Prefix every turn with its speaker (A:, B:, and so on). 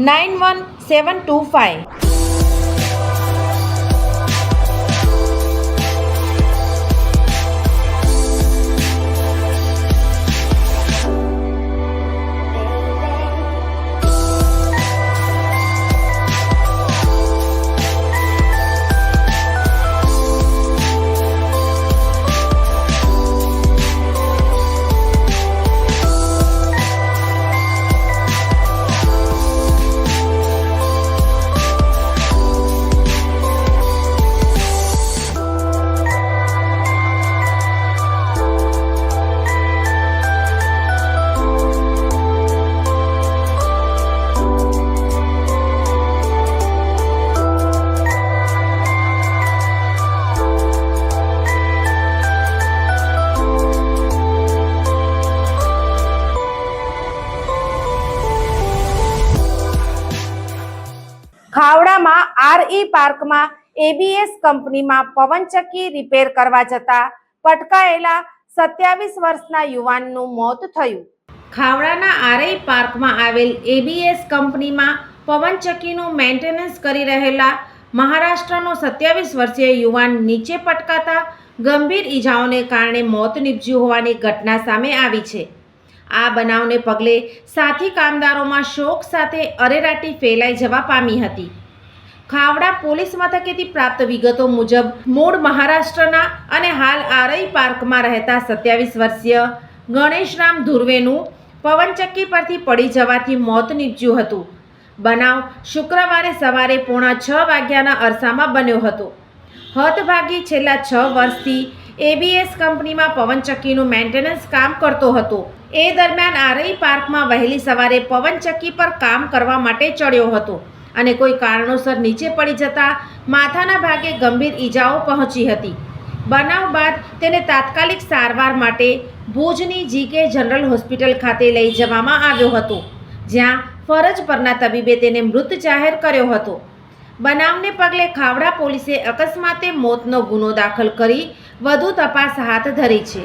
A: nine one seven two five ખાવડામાં RE પાર્કમાં ABS કંપનીમાં પવનચક્કી repair કરવા જતા પટકાયેલા સત્યાવીસ વર્ષના યુવાનનું મોત થયું. ખાવડાના આરઈ પાર્કમાં આવેલ એબીએસ કંપનીમાં પવનચક્કીનું મેન્ટેનન્સ કરી રહેલા મહારાષ્ટ્રનો સત્યાવીસ વર્ષીય યુવાન નીચે પટકાતા ગંભીર ઈજાઓને કારણે મોત નીપજ્યું હોવાની ઘટના સામે આવી છે. આ બનાવને પગલે સાથી કામદારોમાં શોક સાથે અરેરાટી ફેલાઈ જવા પામી હતી. ખાવડા પોલીસ મથકેથી પ્રાપ્ત વિગતો મુજબ, મૂળ મહારાષ્ટ્રના અને હાલ આરઈ પાર્કમાં રહેતા સત્યાવીસ વર્ષીય ગણેશરામ ધુર્વેનું પવનચક્કી પરથી પડી જવાથી મોત નીપજ્યું હતું. બનાવ શુક્રવારે સવારે પોણા છ વાગ્યાના અરસામાં બન્યો હતો. હતભાગી છેલ્લા છ વર્ષથી એબીએસ કંપનીમાં પવનચક્કીનું મેન્ટેનન્સ કામ કરતો હતો. એ દરમિયાન આરઈ પાર્કમાં વહેલી સવારે પવનચક્કી પર કામ કરવા માટે ચડ્યો હતો અને કોઈ કારણોસર નીચે પડી જતા માથાના ભાગે ગંભીર ઈજાઓ પહોંચી હતી. બનાવ બાદ તેને તાત્કાલિક સારવાર માટે ભુજની જીકે જનરલ હોસ્પિટલ ખાતે લઈ જવામાં આવ્યો હતો, જ્યાં ફરજ પરના તબીબે તેને મૃત જાહેર કર્યો હતો. બનાવને પગલે ખાવડા પોલીસે અકસ્માતે મોતનો ગુનો દાખલ કરી વધુ તપાસ હાથ ધરી છે.